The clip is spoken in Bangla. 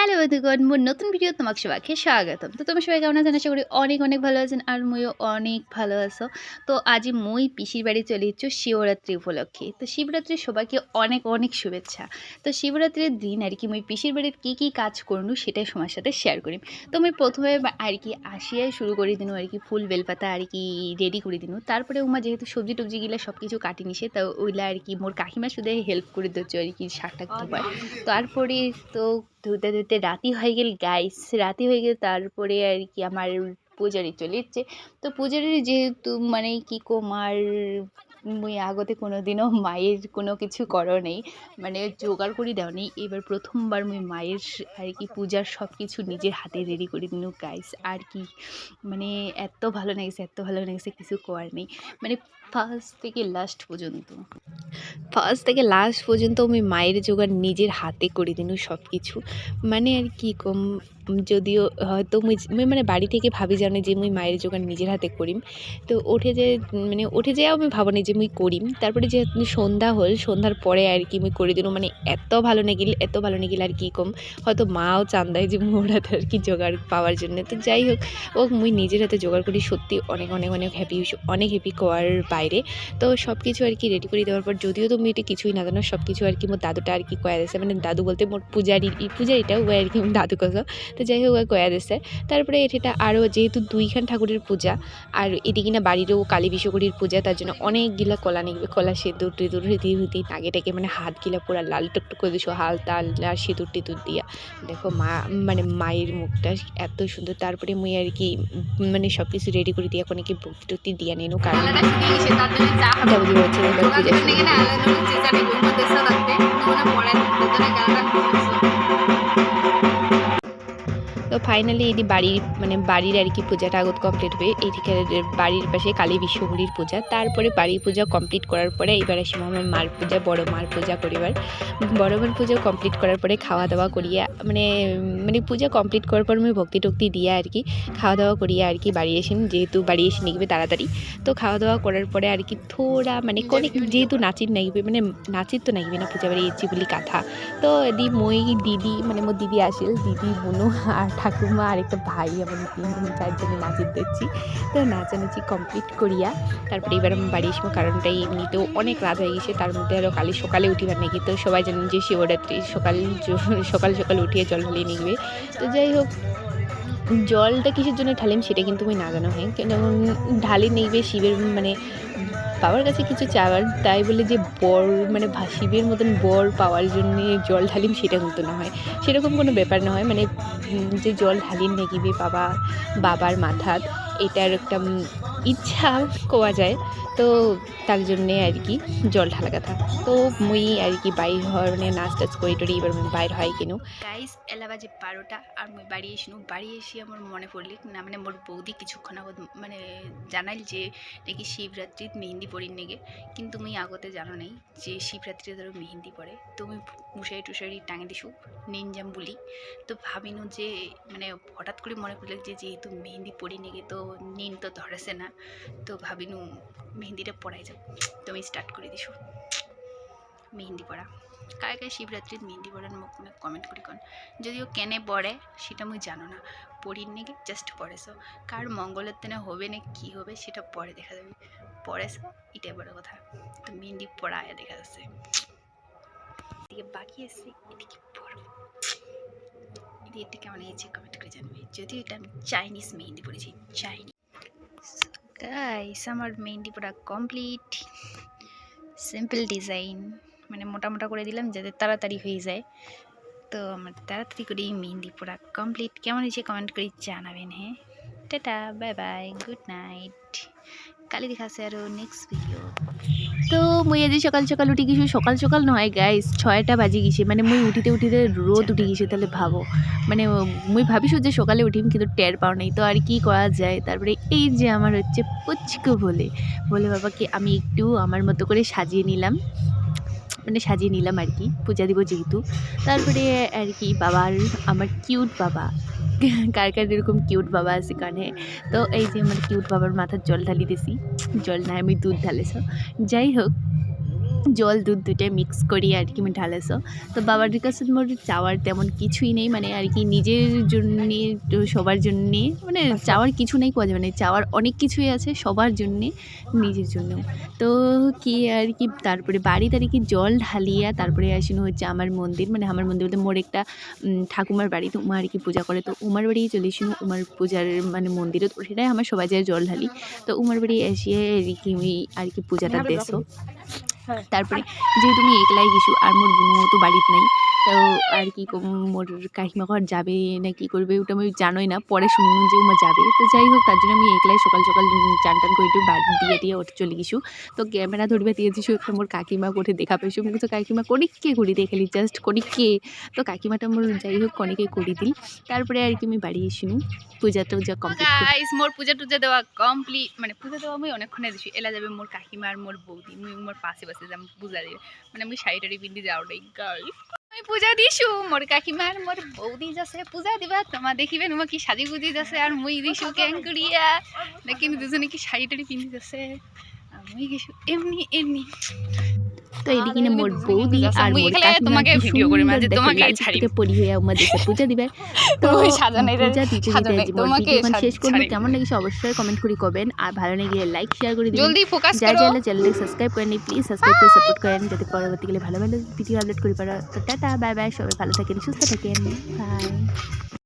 হ্যালো বন্ধুগণ মোর নতুন ভিডিও তোমাকে সবাইকে স্বাগতম। তো তোমার সবাই কেমন আছেন আশা করি অনেক অনেক ভালো আছেন আর মইও অনেক ভালো আছো। তো আজ মই পিসির বাড়ি চলে যাচ্ছ শিবরাত্রি উপলক্ষে। তো শিবরাত্রির সবাইকে অনেক অনেক শুভেচ্ছা। তো শিবরাত্রির দিন আর কি মই পিসির বাড়ির কী কী কাজ করনু সেটাই সময়ের সাথে শেয়ার করি। তো আমি প্রথমে আর কি আসিয়াই শুরু করে দিনু আর কি ফুল বেলপাতা আর কি রেডি করে দিনু। তারপরে উমা যেহেতু সবজি টবজি গিলা সব কিছু কাটি নিছে তো ওইলা আর কি মোর কাকিমা শুধু হেল্প করে দিচ্ছ আর কি শাকটাক ধোবার তারপরে তো ধুতে ধুতে রাতি হয়ে গেল গাইস রাতি হয়ে গেল, তারপরে আর কি আমার পূজারি চলে এসছে। তো পূজারি যেহেতু মানে কি কোমার মুই আগতে কোনো দিনও মায়ের কোনো কিছু করো নেই। মানে জোগাড় করে দেওয়া নেই। এবার প্রথমবার মুই মায়ের আর কি পূজার সব কিছু নিজের হাতে রেডি করে দিনু গাইস আর কি মানে এত ভালো লেগেছে, এত ভালো লেগেছে, কিছু করার নেই। মানে ফার্স্ট থেকে লাস্ট পর্যন্ত। ফার্স্ট থেকে লাস্ট পর্যন্ত আমি মায়ের জোগাড় নিজের হাতে করে দিনু সব কিছু মানে আর কি কম যদিও হয়তো মুই মানে বাড়ি থেকে ভাবি জানে যে মুই মায়ের জোগাড় নিজের হাতে করিম। তো উঠে যে মানে উঠে যেও আমি ভাবনি যে মুই করিম। তারপরে যে সন্ধ্যা হল, সন্ধ্যার পরে আর কি মুই করে দিল। মানে এত ভালো নেগিল এত ভালো নেগিল আর কি কম। হয়তো মাও চান্দায় যে মোর হাতে আর কি জোগাড় পাওয়ার জন্য। তো যাই হোক, ও মুই নিজের হাতে জোগাড় করি, সত্যি অনেক অনেক অনেক হ্যাপি অনেক হ্যাপি করার বাইরে। তো সব কিছু আর কি রেডি করে দেওয়ার পর যদিও তুমি এটা কিছুই না জানো সব কিছু আর কি মোর দাদুটা আর কি কয়া দিয়েছে মানে দাদু বলতে মোর পূজারি পূজারিটা ও আর কি, দাদু কথা তো যাই হোক কয়া দিয়েছে তারপরে এটা আরও যেহেতু দুইখান ঠাকুরের পূজা আর এদিকে না বাড়িরও কালী বিশ্বকরীর পূজা তার জন্য অনেকগুলা কলা নিবে কলা সিঁদুর টিঁদুর হৃদি নাগে টাগে মানে হাত গিলা পুরা লাল টুকটুক করে দিছো হাল তাল আর সিঁদুর টিঁদুর দিয়া। দেখো মা মানে মায়ের মুখটা এত সুন্দর তারপরে মুই আর কি মানে সব কিছু রেডি করে দিয়ে এখন কি ভক্তি টক্তি দিয়া নিনো কারণ পূজা ফাইনালি এটি বাড়ির মানে বাড়ির আর কি পূজাটা আগত কমপ্লিট হবে এইদিকে বাড়ির পাশে কালী বিশ্বহরির পূজা। তারপরে বাড়ির পূজা কমপ্লিট করার পরে এবার আসি আমার মার পূজা বড় মার পূজা করিবার। বড় মার পূজা কমপ্লিট করার পরে খাওয়া দাওয়া করিয়া মানে মানে পূজা কমপ্লিট করার পর আমি ভক্তি টক্তি দিয়া আর কি খাওয়া দাওয়া করিয়া আর কি বাড়ি এসেন যেহেতু বাড়ি এসে নিকবে তাড়াতাড়ি। তো খাওয়া দাওয়া করার পরে আর কি থোড়া মানে কোনে যেহেতু নাচির নাগবে মানে নাচির তো নাগিবে না পূজা বাড়ি এসেছি বলি কাথা। তো এদি মই দিদি মানে মোর দিদি আসিল দিদি বোনু আর ঠাকুমা আর একটা ভাই, আমার তিন চারজনে নাচির দেখছি। তো নাচানাচি কমপ্লিট করিয়া তারপরে এবার আমি বাড়ি আসব কারণটা এমনিতেও অনেক রাত হয়ে গেছে, তার মধ্যে আরও কালি সকালে উঠিবার নাকি তো সবাই জানেন যে শিবরাত্রি, সকাল সকাল সকাল উঠিয়ে জল ঢালিয়ে নিবে। তো যাই হোক, জলটা কিসের জন্য ঢালিম সেটা কিন্তু আমি না জানা হয় কেন ঢালি নিবে শিবের মানে বাবার কাছে কিছু চাওয়ার, তাই বলে যে বর মানে ভাসিবের মতন বর পাওয়ার জন্য জল ঢালিম সেটা কিন্তু না হয়। সেরকম কোনো ব্যাপার না হয়। মানে যে জল ঢালিম নাকি বাবা, বাবার মাথাত এটার একটা ইচ্ছা কোয়া যায়, তো তার জন্যে আর কি জল ঢালা কথা। তো মুই আর কি বাইর হওয়ার মানে নাচ টাচ করি টরি, এবার বাইর হয় কেন। গাইস এলা বাজে বারোটা, আর মুই বাড়ি এসনু। বাড়ি এসে আমার মনে পড়লি, না মানে মোর বৌদি কিছুক্ষণ আগত মানে জানাইল যে নাকি শিবরাত্রিত মেহেন্দি পড়ির নেগে। কিন্তু মুই আগতে জানো নাই যে শিবরাত্রিতে ধরো মেহেন্দি পড়ে। তো আমি মুশারি টুশারি টাঙে দিছু নিনজাম বলি। তো ভাবিনু যে মানে হঠাৎ করে মনে পড়লে যে যেহেতু মেহেন্দি পড়ি নেগে, তো নিন তো ধরেছে না। তো ভাবিনু মেহেন্দিটা পড়াই যাও। তো আমি স্টার্ট করে দিছু মেহেন্দি পড়া কায় কায় শিবরাত্রির মেহেন্দি পড়ার মুখ কমেন্ট করি কন? যদিও কেনে পড়ে সেটা মুই জানো না। পড়ির নেগে জাস্ট পড়েছো কার মঙ্গলের দিনে হবে না কি হবে, সেটা পরে দেখা যাবে। পড়েছো এটাই বড় কথা। তো মেহেন্দি পড়ায় দেখা যাচ্ছে। এদিকে বাকি আছে, এদিকে পড়ব এদিকে কেমন হয়েছে কমেন্ট করে জানবে। যদিও এটা আমি চাইনিজ মেহেন্দি পড়েছি চাইনিজ গাইস আমার মেহেন্দি পড়া কমপ্লিট সিম্পল ডিজাইন মানে মোটা মোটা করে দিলাম যাতে তাড়াতাড়ি হয়ে যায়। তো আমার তাড়াতাড়ি করে মেহেন্দি পড়া কমপ্লিট কেমন হয়েছে কমেন্ট করে জানাবেন হ্যাঁ? Tata bye bye good night কালি দেখাচ্ছে আরও নেক্সট ভিডিও তো মুই আজি সকাল সকাল উঠি গেছি, সকাল সকাল নয় গাইস ছয়টা বাজে গেছে। মানে মুই উঠিতে উঠিতে রোদ উঠে গেছে তাহলে ভাবো। মানে মুই ভাবিস যে সকালে উঠিম, কিন্তু টের পাও নাই। তো আর কি করা যায়? তারপরে এই যে আমার হচ্ছে পুচকু বলে। বলে বাবাকে আমি একটু আমার মতো করে সাজিয়ে নিলাম। মানে সাজিয়ে নিলাম আর কি, পূজা দিব যেহেতু। তারপরে আর কি বাবার, আমার কিউট বাবা। কার কার এরকম কিউট বাবা আছে কানে? তো এই যে আমার কিউট বাবার মাথার জল ঢালি দিছি। জল না, আমি দুধ ঢালেছ। যাই হোক জল দুধ দুটোই মিক্স করি আর কি আমি ঢালাছো তো বাবার কাছে মোর চাওয়ার তেমন কিছুই নেই মানে আর কি নিজের জন্যে তো সবার জন্যে মানে চাওয়ার কিছু নেই কোয়া যাবে না চাওয়ার অনেক কিছুই আছে সবার জন্যে নিজের জন্য। তো কি আর কি তারপরে বাড়িতে আর কি জল ঢালিয়া তারপরে আসিনো হচ্ছে আমার মন্দির মানে আমার মন্দির বলতে মোর একটা ঠাকুমার বাড়ি তো উমা আর কি পূজা করে। তো উমার বাড়ি চলে এসিনো উমার পূজার মানে মন্দিরে তো সেটাই আমার সবাই যায় জল ঢালি। তো উমার বাড়ি এসে আর কি আর কি পূজাটা দেছো তারপরে যেহেতু আমি একলাই গেছো আর মোর বোনও তো বাড়িতে নাই তো আর কি মোর কাকিমা ঘর যাবে না কি করবে ওটা আমি জানোই না পরে শুনলাম যে উমা যাবে। তো যাই হোক তার জন্য আমি একলাই সকাল সকাল চান টান করে একটু বাড়ি দিয়ে দিয়ে ওঠে চলে গেছু। তো ক্যামেরা ধরবে দিয়ে দিছু একটা মোর কাকিমা করে দেখা পাইছু আমি তো কাকিমা কনিককে করি দেখালি জাস্ট কনিককে। তো কাকিমাটা মোর যাই হোক কনিকে করি দিল। তারপরে আর কি আমি বাড়ি এসিনু পূজা টুজা কমপ্লিট মোর পূজা টুজা দেওয়া কমপ্লিট মানে পূজা দেওয়া আমি অনেকক্ষণে দিছি। এলা যাবে মোর কাকিমা আর মোর বৌদি মুই মোর পাশে পাশে যাম পূজা দিয়ে মানে আমি শাড়ি টাড়ি পিন্ধি যাও নাই গাইস আমি পূজা দিছু মোর কাকিমার মোর বৌদি যাচ্ছে পূজা দিবা, তোমা দেখিবে তোমা কি সাজি গুজি যাচ্ছে আর মুই দিছু ক্যাং করিয়া লেকিন দুজনে কি শাড়ি টাড়ি পিন্ধি আর মুই গেছু এমনি এমনি। তো এদিকে না মোর বৌদি আর মোর কাকিমা তোমাকে কি ভিডিও করে মাঝে সুন্দর তোমাকে দেখে লাল পরি হয়ে পূজা দিবে। তো পূজা দিতে দিতে তোমাকে শেষ করব কেমন লাগিছে অবশ্যই কমেন্ট করে কবেন। আর ভালো লাগলে লাইক শেয়ার করে দিবেন। জলদি ফোকাস করো। যারা সাবস্ক্রাইব করেনি প্লিজ সাবস্ক্রাইব করে সাপোর্ট করেন যাতে পরবর্তীকালে ভালো ভালো ভিডিও আপলোড করে পারো। তো টাটা বাই বাই সবাই ভালো থাকেন সুস্থ থাকেন। বাই